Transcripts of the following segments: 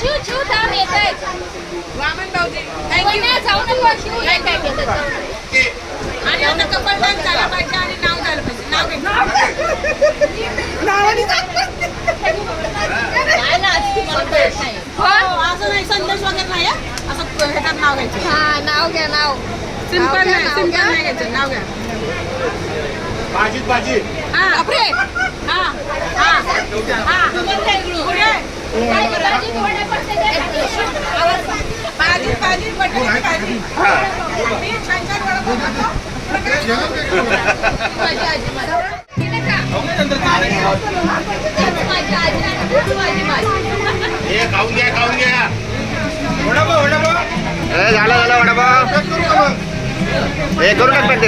शिव शिव थांब येताय वामन भाऊजी थँक्यू जाऊ नको शिव काय काय आणि आता कपल डान्स झाला पाहिजे आणि नाव झालं पाहिजे. नाव नाही. हो, असं नाही संदेश वगैरे नाही हं. असं ह्याच्यात नाव घ्यायचं. हा नाव घ्या नाव. सिंपल नाही नाव सिंपल घ्या. नाही घ्यायचं नाव घ्या. भाजीत भाजी हा. हा हा. हा. खाऊन घ्या खाऊन घ्या वडापाव वडापाव झालं झालं वडापाव हे करू नका पण ते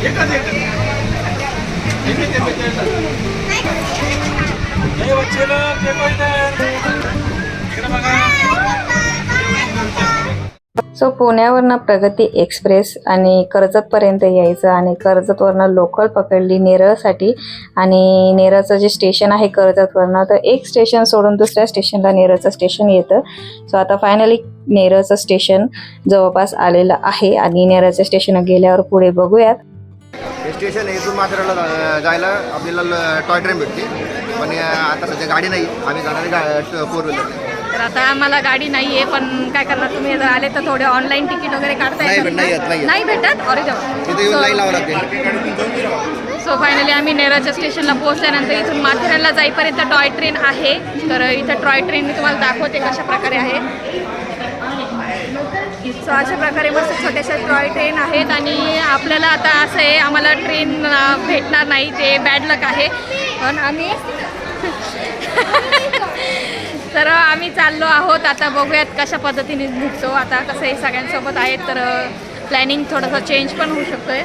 एकच, एकच. हे बच्चे. इकडे बघा. सो पुण्यावरनं प्रगती एक्सप्रेस आणि कर्जतपर्यंत यायचं आणि कर्जतवरनं लोकल पकडली नेरळसाठी आणि नेरळचं जे स्टेशन आहे कर्जतवरनं तर एक स्टेशन सोडून दुसऱ्या स्टेशनला नेरळचं स्टेशन येतं सो आता फायनली नेरळचं स्टेशन जवळपास आलेलं आहे आणि नेरळचं स्टेशन गेल्यावर पुढे बघूयात हे स्टेशन इथून माथेरानला जा- जायला आपल्याला टॉय ट्रेन भेटते पण आता सध्या गाडी नाही आम्ही जाणार फोर व्हीलर तर आता आम्हाला गाडी नाही आहे पण काय करणार तुम्ही जर आले तर थोडे ऑनलाईन तिकीट वगैरे काढता नाही येत, नाही ना? येत. नाही भेटत? अरे तिथे येऊन लाईन लावावं लागते सो फायनली आम्ही नेराच्या स्टेशनला पोहोचल्यानंतर इथून माथेरानला जाईपर्यंत टॉय ट्रेन आहे. तर इथं टॉय ट्रेन मी तुम्हाला दाखवते कशा प्रकारे आहे. सो अशा प्रकारे मस्त छोट्याशा टॉय ट्रेन आहेत आणि आपल्याला आता असं आहे आम्हाला ट्रेन भेटणार नाही ते बॅड लक आहे. पण आम्ही तर आम्ही चाललो आहोत. आता बघूयात कशा पद्धतीने निघतो. आता कसं आहे सगळ्यांसोबत आहेत तर प्लॅनिंग थोडंसं चेंज पण होऊ शकतो आहे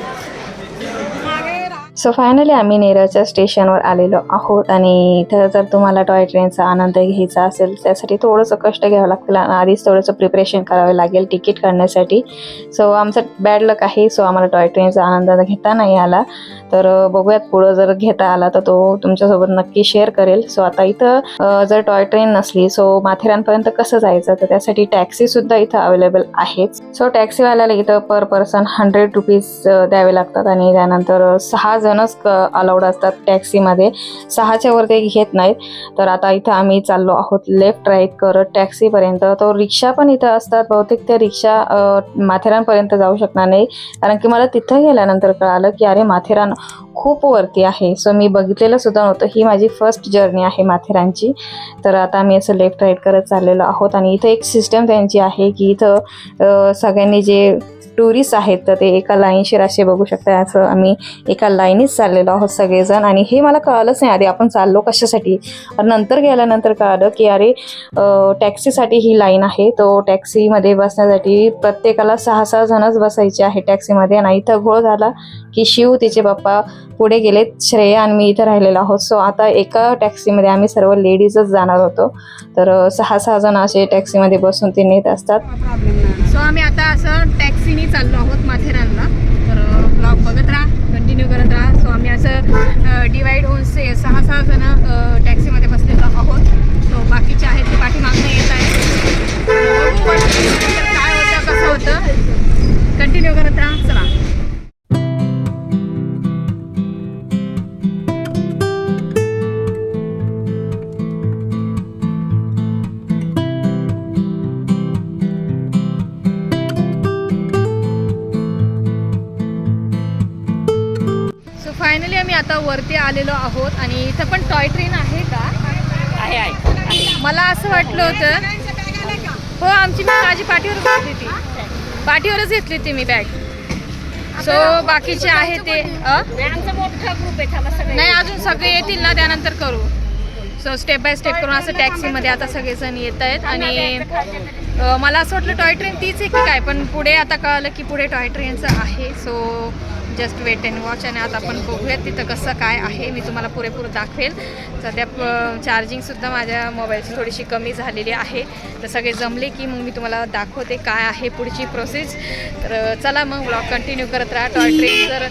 सो फायनली आम्ही नेरळच्या स्टेशनवर आलेलो आहोत आणि इथं जर तुम्हाला टॉय ट्रेनचा आनंद घ्यायचा असेल त्यासाठी थोडंसं कष्ट घ्यावं लागतील आणि आधीच थोडंसं प्रिपरेशन करावं लागेल तिकीट काढण्यासाठी. सो आमचं बॅड लक आहे. सो आम्हाला टॉय ट्रेनचा आनंद घेता नाही आला. तर बघूयात पुढं जर घेता आला तर तो तुमच्यासोबत नक्की शेअर करेल. सो आता इथं जर टॉय ट्रेन नसली सो माथेरानपर्यंत कसं जायचं? तर त्यासाठी टॅक्सी सुद्धा इथं अवेलेबल आहेच सो टॅक्सीवाल्याला इथं पर पर्सन हंड्रेड रुपीज द्यावे लागतात आणि त्यानंतर सहा जणच अलाउड असतात टॅक्सीमध्ये सहाच्या वरती घेत नाहीत. तर आता इथं आम्ही चाललो आहोत लेफ्ट राईट करत टॅक्सीपर्यंत तो रिक्षा पण इथं असतात. बहुतेक त्या रिक्षा माथेरानपर्यंत जाऊ शकणार नाही. कारण की मला तिथं गेल्यानंतर कळालं की अरे माथेरान खूप वरती आहे. सो मी बघितलेलं सुद्धा नव्हतं. ही माझी फर्स्ट जर्नी आहे माथेरानची. तर आता आम्ही असं लेफ्ट राईट करत चाललेलो आहोत. आणि इथं एक सिस्टम त्यांची आहे की इथं सगळ्यांनी जे टुरिस्ट आहेत तर ते एका लाईनशीर असे बघू शकता असं आम्ही एका लाईनीच चाललेलो आहोत सगळेजण. आणि हे मला कळलंच नाही आधी आपण चाललो कशासाठी. नंतर गेल्यानंतर कळलं की अरे टॅक्सीसाठी ही लाईन आहे. तो टॅक्सीमध्ये बसण्यासाठी प्रत्येकाला सहा सहा जणच बसायचे आहे टॅक्सीमध्ये आणि इथं घोळ झाला की शिव तिचे पप्पा पुढे गेलेत श्रेया आणि मी इथं राहिलेलो आहोत. सो आता एका टॅक्सीमध्ये आम्ही सर्व लेडीजच जाणार होतो. तर सहा सहा जण असे टॅक्सीमध्ये बसून ते नेत असतात. सो आम्ही आता असं पाठीवरच घेतली ती. पाठीवरच घेतली ती मी बॅग सो बाकीचे आहे ते? नाही अजून सगळे येतील ना त्यानंतर करू. सो स्टेप बाय स्टेप करून असं टॅक्सीमध्ये आता सगळेजण येत आहेत आणि मला असं वाटलं टॉय ट्रेन तीच आहे की काय पण पुढे आता कळालं की पुढे टॉय ट्रेनचं आहे. So just wait and watch आणि आता आपण बघूयात तिथं कसं काय आहे. मी तुम्हाला पुरेपूर दाखवेल. सध्या चार्जिंगसुद्धा माझ्या मोबाईलची थोडीशी कमी झालेली आहे. तर सगळे जमले की मग मी तुम्हाला दाखवते काय आहे पुढची प्रोसेस तर चला मग ब्लॉग कंटिन्यू करत राहा. टॉय ट्रेन जर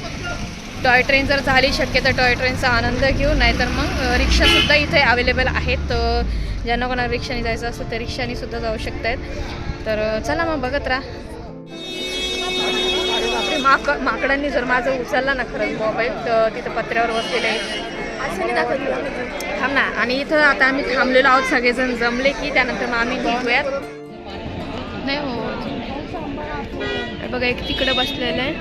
टॉय ट्रेन जर झाली शक्य तर टॉय ट्रेनचा आनंद घेऊ नाहीतर मग रिक्षासुद्धा इथे अवेलेबल आहेत. तर ज्यांना कोणाला रिक्षाने जायचं असतं ते रिक्षाने सुद्धा जाऊ आहेत तर चला मग बघत राहा. माक माकडांनी जर माझं उचलला ना खरंच मोबाईल तर तिथं पत्र्यावर बसलेले. आहेत थांब ना. आणि इथं आता आम्ही थांबलेलो आहोत सगळेजण जमले की त्यानंतर मग आम्ही निघूयात नाही हो. हे बघा एक तिकडे बसलेलं आहे.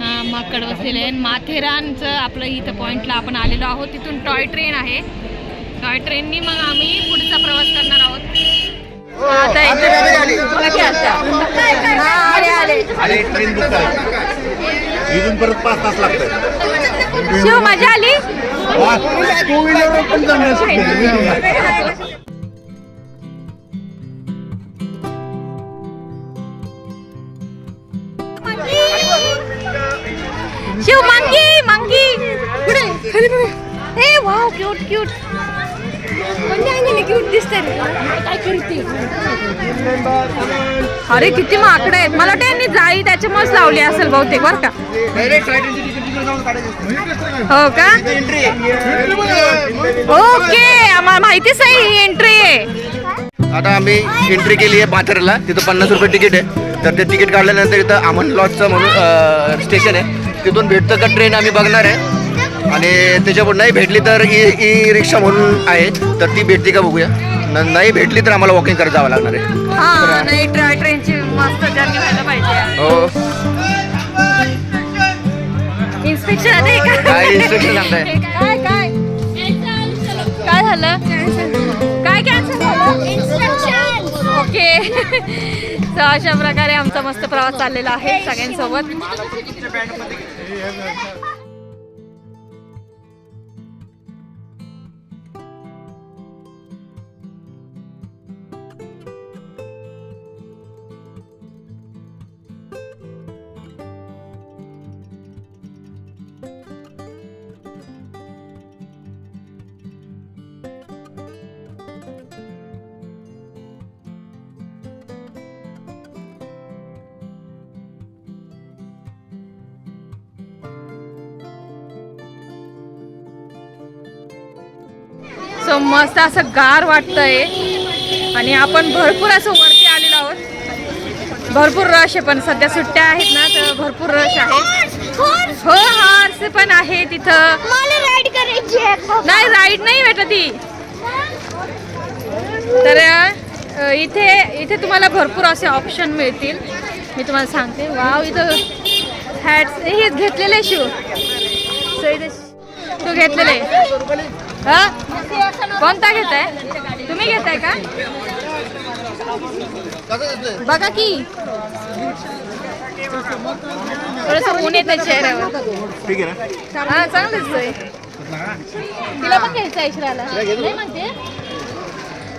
हा माकड बसलेलं आहे. आणि माथेरानचं आपलं इथं पॉईंटला आपण आलेलो आहोत. तिथून टॉय ट्रेन आहे. टॉय ट्रेननी मग आम्ही पुढचा प्रवास करणार आहोत. आता? हा, आले आले आणि ट्रेन बुक करायची इथून परत पाच तास लागतात शिव मजा आली? टू व्हीलर पण शिव मंकी मंकी. पुढे खाली बघ. ए वाव क्यूट क्यूट अरे किती माकडे आहेत. मला वाटतं यांनी जाळी त्याच्यामुळेच लावली असेल बहुतेक बरं का? हो का? ओके आम्हाला माहितीच आहे ही एंट्री आहे. आता आम्ही एंट्री केली आहे माथेरला तिथं पन्नास रुपये तिकीट आहे. तर ते तिकीट काढल्यानंतर इथं अमन लॉजचं म्हणून स्टेशन आहे. तिथून भेटतं का ट्रेन आम्ही बघणार आहे. आणि त्याच्यापुढे नाही भेटली तर ई ई रिक्षा म्हणून आहे. तर ती भेटते का बघूया. न- नाही भेटली तर आम्हाला वॉकिंग करत जावं लागणार आहे. हा नाही ट्रेनची मस्त जर्नी व्हायला पाहिजे. हो. इन्स्पेक्शन का? काय instruction सांगताय? काय काय? काय झालं? काय कॅन्सल झालं? ओके तर अशा प्रकारे आमचा मस्त प्रवास चाललेला आहे सगळ्यांसोबत. मस्त असं गार वाटतंय. आणि आपण भरपूर असं वरती आलेलो आहोत. भरपूर रश आहे पण सध्या सुट्ट्या आहेत ना तर भरपूर रश आहे. हो हॉर्स पण आहे तिथं. मला राईड करायची नाही राईड नाही भेटत ती तर इथे इथे तुम्हाला भरपूर असे ऑप्शन मिळतील. मी तुम्हाला सांगते. वाव इथं हॅट्स हे घेतलेले शिव So इथे तू घेतलेले. हा? कोणता घेताय? तुम्ही घेताय का? बघा की. थोडस ऊन येतं चेहऱ्यावर. ठीक आहे ना? हा चांगलंच आहे. तिला पण घ्यायचं आहे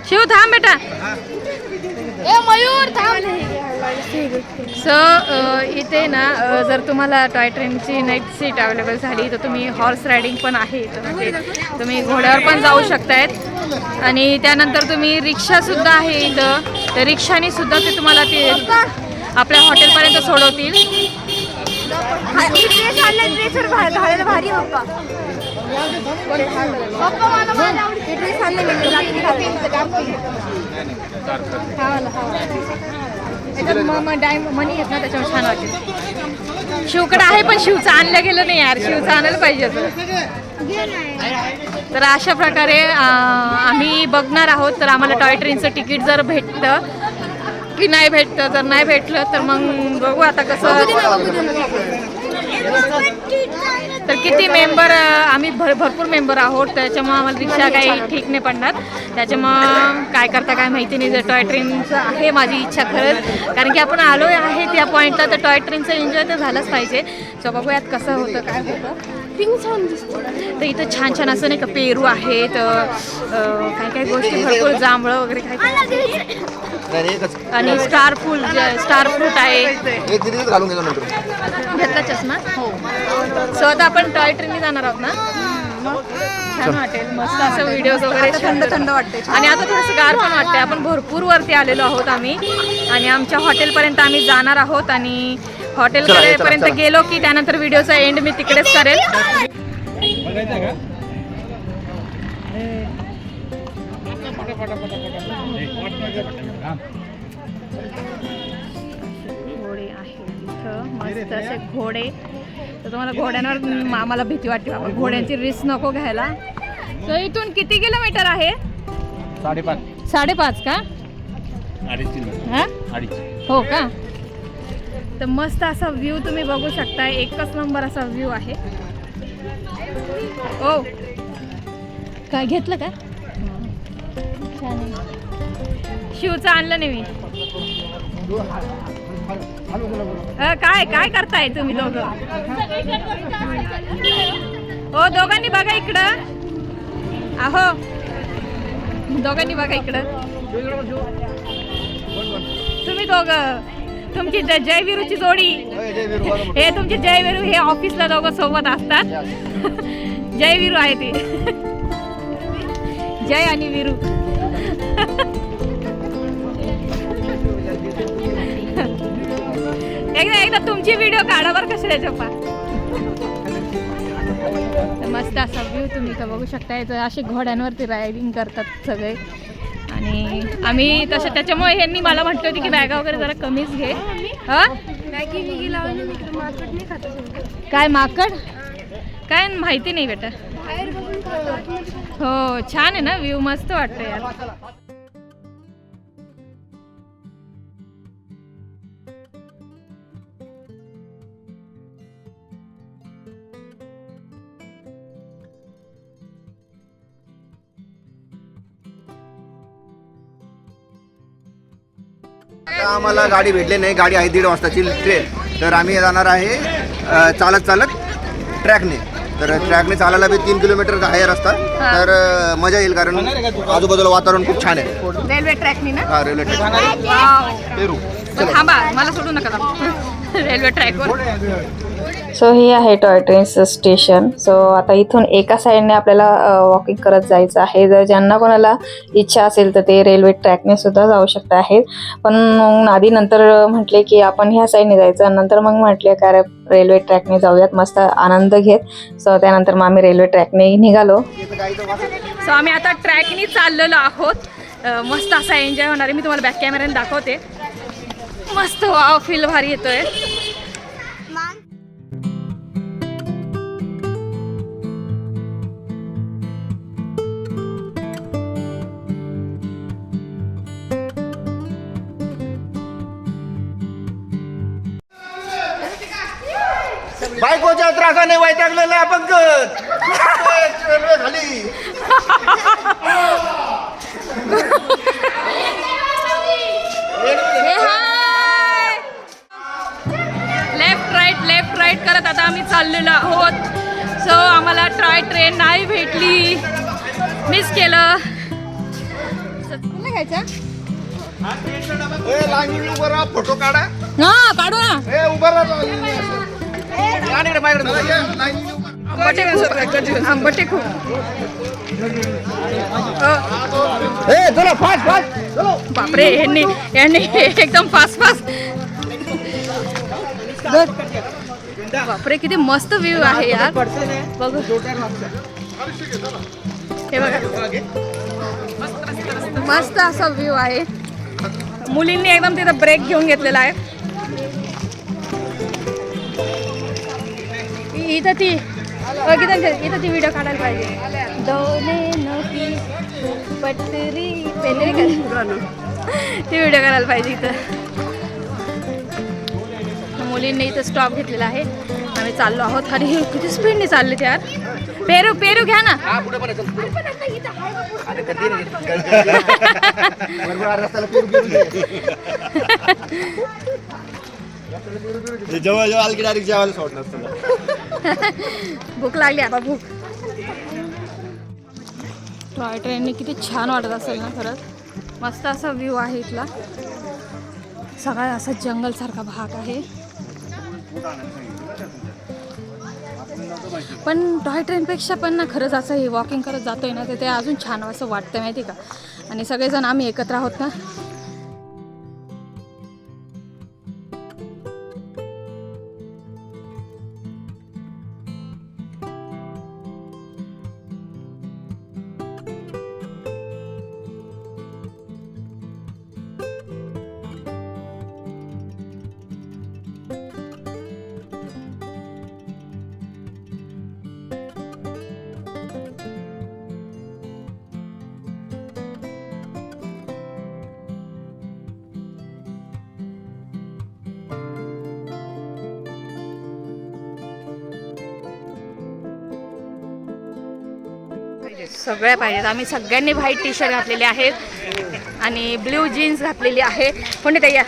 शिव थांब बेटा. मयूर थांब. सो इथे ना जर तुम्हाला टॉय ट्रेनची नाईट सीट अवेलेबल झाली तर तुम्ही हॉर्स रायडिंग पण आहे इथं. म्हणजे तुम्ही घोड्यावर पण जाऊ शकतायत. आणि त्यानंतर तुम्ही रिक्षासुद्धा आहे इथं. तर रिक्षाने सुद्धा ते तुम्हाला ते आपल्या हॉटेलपर्यंत सोडवतील. ड्रेस आणला ड्रेसवर घालायला भारी आहे पप्पा पप्पा मला माझ्या आवडीचे ड्रेस आणले मी रात्री घालते. त्याच्यात म- म- डायम मनी येत ना त्याच्यामुळे छान वाटेल. शिवकडे आहे पण शिवचं आणलं गेलं नाही यार. शिवचं आणायला पाहिजे. तर अशा प्रकारे आम्ही बघणार आहोत. तर आम्हाला टॉय ट्रेनचं तिकीट जर भेटतं की नाही भेटतं जर नाही भेटलं तर मग बघू आता कसं तर किती मेंबर आम्ही भर भरपूर मेंबर आहोत. त्याच्यामुळं आम्हाला रिक्षा काही ठीक नाही पडणार. त्याच्यामुळं काय करता काय माहिती नाही. जर टॉय ट्रेनचं आहे माझी इच्छा खरंच. कारण की आपण आलो आहे त्या पॉईंटला तर टॉय ट्रेनचं एन्जॉय तर झालंच पाहिजे. सो बघूयात कसं होतं काय होतं. पिंक छान दिसतो तर इथं छान छान असं नाही का पेरू आहेत काय काय गोष्टी भरपूर जांभळं वगैरे काय एकच आणि स्टार फूल स्टार फ्रूट आहे. घालून घेतो नंतर. घेतला चष्मा? हो. सो आता आपण टॉय ट्रेनने जाणार आहोत ना? छान वाटेल. मस्त असं व्हिडिओज वगैरे थंड थंड वाटते आणि आता थोडंसं गार पण वाटते आपण भरपूर वरती आलेलो आहोत आम्ही. आणि आमच्या हॉटेलपर्यंत आम्ही जाणार आहोत आणि हॉटेल पर्यंत. गेलो की त्यानंतर व्हिडिओचा एंड मी तिकडेच करेल. बघायचं का? घोडे आहेत इथं. मस्त असे घोडे. तर तुम्हाला घोड्यांवर आम्हाला भीती वाटते बाबा. घोड्यांची रिस्क नको घ्यायला. तर इथून किती किलोमीटर आहे? साडेपाच. साडेपाच का? हा? हो का? तर मस्त असा व्ह्यू तुम्ही बघू शकता. एकच नंबर असा व्ह्यू आहे. ओ काय घेतलं का? छान आहे. शिवचं आणलं नाही मी. अ, काय काय करताय तुम्ही दोघं? हो दोघांनी बघा इकडं. अहो दोघांनी बघा इकडं. तुम्ही दोघं तुमची ज- जयवीरूची जोडी. हे तुमचे जयवीरू हे ऑफिसला दोघं सोबत असतात. जयवीरू आहे ते. जय आणि विरू. एकदा एकदा तुमची व्हिडिओ काढा बरं कशा चप्पा मस्त असा व्ह्यू तुम्ही इथं बघू शकता इथं असे घोड्यांवरती रायडिंग करतात सगळे. आणि आम्ही तसं त्याच्यामुळे ह्यांनी मला म्हटलं होती की बॅगा वगैरे जरा कमीच घे. काय माकड? काय माहिती नाही बेटा. हो छान आहे ना व्ह्यू मस्त वाटतं यार. आता आम्हाला गाडी भेटली नाही. गाडी आहे दीड वाजताची ट्रेन तर आम्ही जाणार आहे चालत चालत ट्रॅकने तर ट्रॅकने चालायला बी तीन किलोमीटर आहे रस्ता. तर मजा येईल कारण आजूबाजूला वातावरण खूप छान आहे. रेल्वे ट्रॅकनी ना? हा रेल्वे ट्रॅक. पेरू. थांबा मला सोडू नका. रेल्वे ट्रॅकवर सो हे आहे टॉय ट्रेनचं स्टेशन. सो आता इथून एका साईडने आपल्याला वॉकिंग करत जायचं आहे. जर ज्यांना कोणाला इच्छा असेल तर ते रेल्वे ट्रॅकने सुद्धा जाऊ शकत आहेत. पण मग आधी नंतर म्हटले की आपण ह्या साईडने जायचं. नंतर मग म्हटले काय रेल्वे ट्रॅकने जाऊयात. मस्त आनंद घेत. सो त्यानंतर मग आम्ही रेल्वे ट्रॅकने निघालो. सो आम्ही आता ट्रॅकने चाललेलो आहोत. मस्त असा एन्जॉय होणार आहे. मी तुम्हाला बॅक कॅमेऱ्याने दाखवते. मस्त वाव फील भारी येतोय. बायकोच्या त्रासाने वैतागलेला पंकज झाली लेफ्ट राईट लेफ्ट राईट करत आता आम्ही चाललेलो आहोत. सो आम्हाला ट्राय ट्रेन नाही भेटली. मिस केलं. राहा फोटो काढा. हा काढू ना. ए उभं आंबटे खूप आंबटे बापरे यांनी यांनी एकदम फास्ट फास्ट बापरे किती मस्त व्ह्यू आहे यार. बघू. हे बघा. मस्त असा व्ह्यू आहे. मुलींनी एकदम तिथं ब्रेक घेऊन घेतलेला आहे. इथं ती इथं ती व्हिडिओ काढायला पाहिजे. दोने नदी पटरी पेले ती व्हिडिओ करायला पाहिजे इथं. मुलींनी इथं स्टॉप घेतलेला आहे. आम्ही चाललो आहोत अरे हे किती स्पीडने चालले ते यार. पेरू पेरू घ्या ना. हा. जेव्हा जेव्हा आलं की डायरेक्ट जेवायला सोडणार तुला. भूक लागली आता भूक. टॉय ट्रेनने किती छान वाटत असेल ना खरंच. मस्त असा व्ह्यू आहे इथला. सगळा असा जंगलसारखा भाग आहे. पण टॉय ट्रेनपेक्षा पण ना खरंच असं हे वॉकिंग करत जातोय ना तर ते अजून छान असं वाटतं माहिती का? आणि सगळेजण आम्ही एकत्र आहोत ना. सगळ्या पाहिजेत. आम्ही सगळ्यांनी व्हाईट टी शर्ट घातलेले आहेत आणि ब्ल्यू जीन्स घातलेली आहे. कोणी ताई या.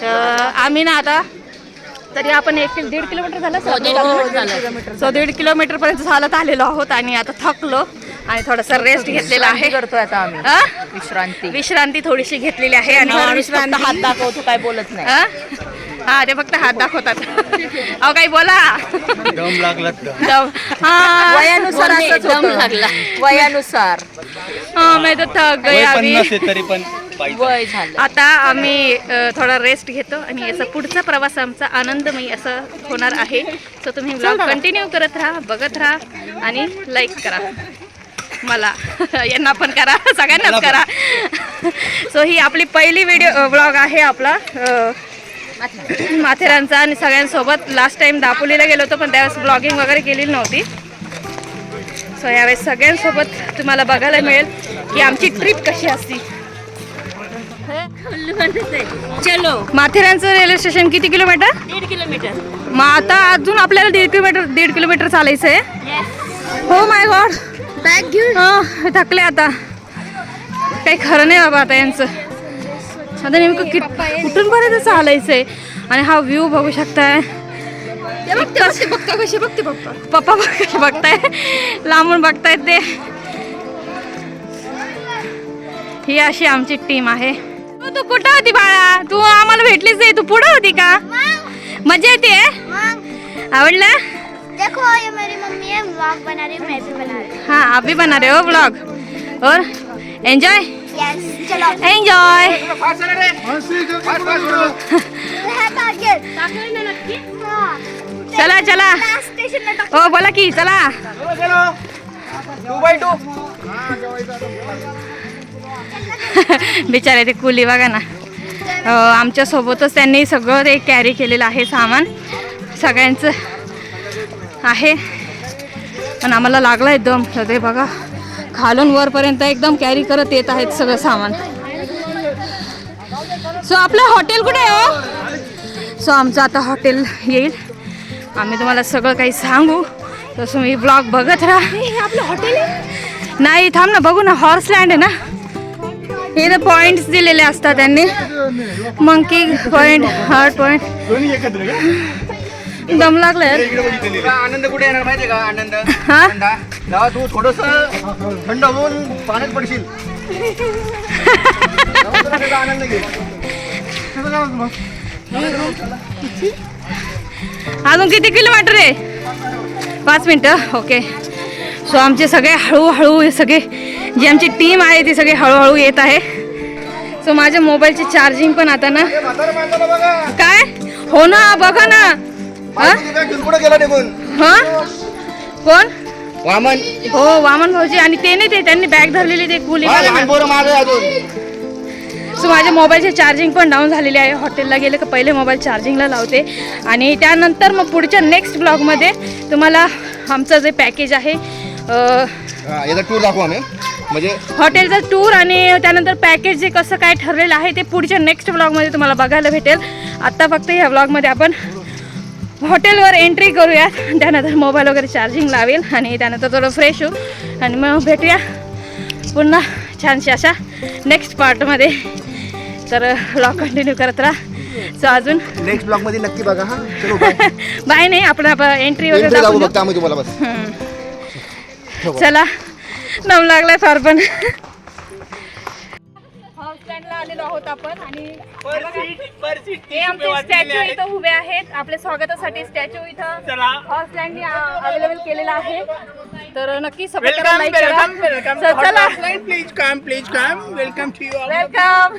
तर आम्ही ना आता तरी आपण एक किल- दीड किलोमीटर झालं हो, सो दीड किलोमीटर पर्यंत चालत आलेलो आहोत आणि आता थकलो आणि थोडासा रेस्ट घेतलेला आहे. करतोय आता आम्ही. हा? विश्रांती. विश्रांती थोडीशी घेतलेली आहे आणि हात दाखवतो काय बोलत नाही. हा? हा ते फक्त हात दाखवतात. अहो काही बोला. दम लागला दम. हा. वयानुसार असंच दम होतं. लागला. वयानुसार. हा मी तर थक गई अभी पन्नास आहे तरी पण पाहिजे. वय झालं. आता आम्ही अ, थोडा रेस्ट घेतो आणि याचा पुढचा प्रवास आमचा आनंदमयी असं होणार आहे. सो तुम्ही ब्लॉग कंटिन्यू करत राहा बघत राहा आणि लाईक करा. मला. यांना पण करा. सगळ्यांनाच करा. सो ही आपली पहिली व्हिडिओ ब्लॉग आहे आपला. अ, माथेरानचा आणि सगळ्यांसोबत लास्ट टाइम दापोलीला गेलो होतो पण त्यावेळेस ब्लॉगिंग वगैरे केलेली नव्हती. सो यावेळेस सगळ्यांसोबत तुम्हाला बघायला मिळेल की आमची ट्रिप कशी असती. चलो. माथेरानचं रेल्वे स्टेशन किती किलोमीटर दीड किलोमीटर मग आता अजून आपल्याला दीड किलोमीटर दीड किलोमीटर चालायचं आहे. हो माय गॉड बॅग घेऊन? थकले आता. काही खरं नाही बाबा आता यांचं. आता नेमकं कि कुठून पर्यंत चालायचंय? आणि हा व्ह्यू बघू शकताय. बघता कशी बघते पप्पा. पप्पा कसे बघताय? लांबून बघतायत ते. ही अशी आमची टीम आहे. तू कुठं होती बाळा? तू आम्हाला भेटलीच नाही. तू पुढं होती का? मजा येते आवडलं? देखो ये मेरी मम्मी है व्लॉग बना रही हूँ मैं भी बना रही हाँ। आप भी बना रहे हो ब्लॉग और एंजॉय हूँ यस चलो। एंजॉय हाँ चला चला लास्ट स्टेशन में ओ बोला की चला. बिचारे ते कुली बघा ना. अं, आमच्यासोबतच त्यांनी सगळं ते कॅरी केलेलं आहे सामान. सगळ्यांचं आहे. पण आम्हाला लागला आहे दम ते बघा खालून वरपर्यंत एकदम कॅरी करत येत आहेत सगळं सामान. सो आपलं हॉटेल कुठे आहे हो? सो आमचं आता हॉटेल येईल. आम्ही तुम्हाला सगळं काही सांगू. तसं मी ब्लॉग बघत राहा. आपलं हॉटेल नाही थांब ना बघू ना हॉर्स लँड आहे ना. हे तर पॉइंट्स दिलेले असतात त्यांनी. मंकी पॉइंट हार्ट पॉइंट दम लागलाय तुला आनंद कुठे येणार माहितीये का? आनंद. हा? तू थोडस थंड होऊन पाण्यात पडशील. आनंद घे. अजून किती किलोमीटर आहे? पाच मिनटं ओके सो आमचे सगळे हळूहळू सगळे जी आमची टीम आहे ती सगळी हळूहळू येत आहे. सो माझ्या मोबाईलची चार्जिंग पण आता ना काय? हो ना बघा ना. हा? हा? कोण? वामन. हो वामन भाऊजी. आणि ते नाही ते त्यांनी बॅग धरलेली ते कुली सो माझ्या मोबाईलचे चार्जिंग पण डाऊन झालेले आहे. हॉटेलला गेले का पहिले मोबाईल चार्जिंगला लावते. आणि त्यानंतर मग पुढच्या नेक्स्ट ब्लॉगमध्ये तुम्हाला आमचं जे पॅकेज आहे याचा टूर दाखवू आम्ही. म्हणजे हॉटेलचा टूर आणि त्यानंतर पॅकेज जे कसं काय ठरलेलं आहे ते पुढच्या नेक्स्ट ब्लॉगमध्ये तुम्हाला बघायला भेटेल. आत्ता फक्त ह्या ब्लॉगमध्ये आपण हॉटेलवर एंट्री करूया त्यानंतर मोबाईल वगैरे चार्जिंग लावेल आणि त्यानंतर थोडं फ्रेश होऊ. आणि मग भेटूया पुन्हा. छानशी अशा नेक्स्ट पार्टमध्ये तर ब्लॉग कंटिन्यू करत राहा. सो अजून नेक्स्ट ब्लॉगमध्ये नक्की बघा हा. चलो बाय नाही आपण एंट्री वगैरे दाखवू हम्म. चला दम लागलाय फार पण. आलेलो आहोत आपण आणि हे आमचे स्टॅच्यू इथं उभे आहेत. आपल्या स्वागतासाठी स्टॅच्यू इथं हॉर्सलँडनी अवेलेबल केलेला आहे. तर नक्की सपोर्ट करा लाईक करा. तर चला. Please come please come welcome to you welcome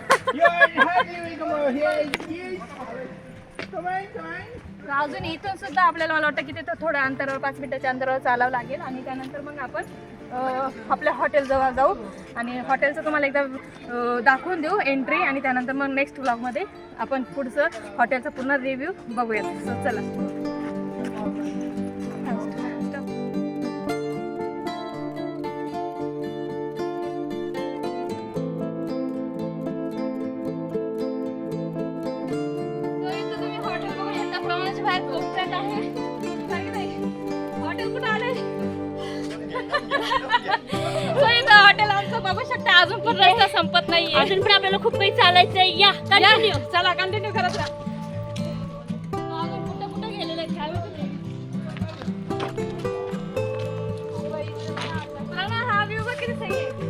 Come on, come on. अजून इथून सुद्धा आपल्याला मला वाटतं की तिथं थोड्या अंतरावर पाच मिनिटाच्या अंतरावर चालावं लागेल. आणि त्यानंतर मग आपण आपल्या हॉटेलजवळ जाऊ. आणि हॉटेलचं तुम्हाला एकदा दाखवून देऊ एंट्री आणि त्यानंतर मग नेक्स्ट ब्लॉगमध्ये आपण पुढचं हॉटेलचा पूर्ण रिव्ह्यू बघूयात. चला. रस्ता संपत नाहीये. अजून पण आपल्याला खूप काही चालायचंय. या कंटिन्यू चला कंटिन्यू करत राहा अजून कुठं कुठं गेलेलं आहे? काय माहिती नाही. बघ ना, हा व्ह्यू बघ किती सही आहे.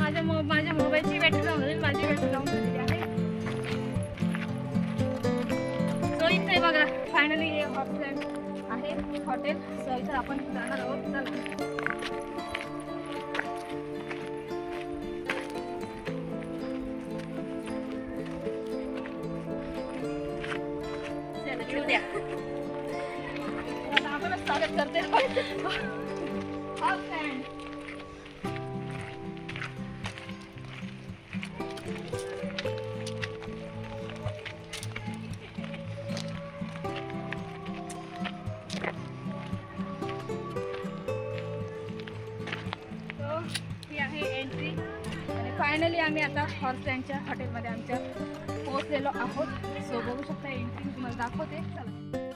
माझ्या मो- माझ्या मोबाईलची बॅटरी लावून झाली, माझी बॅटरी लावून झालेली आहे. सो इथे बघा. फायनली हे हॉटेल हॉटेल. सो इथं आपण जाणार आहोत. चला, फायनली आम्ही आता हॉर्सलँडच्या हॉटेलमध्ये आमच्या पोहोचलेलो आहोत. सो बघू शकता एंट्री तुम्हाला दाखवते. चला.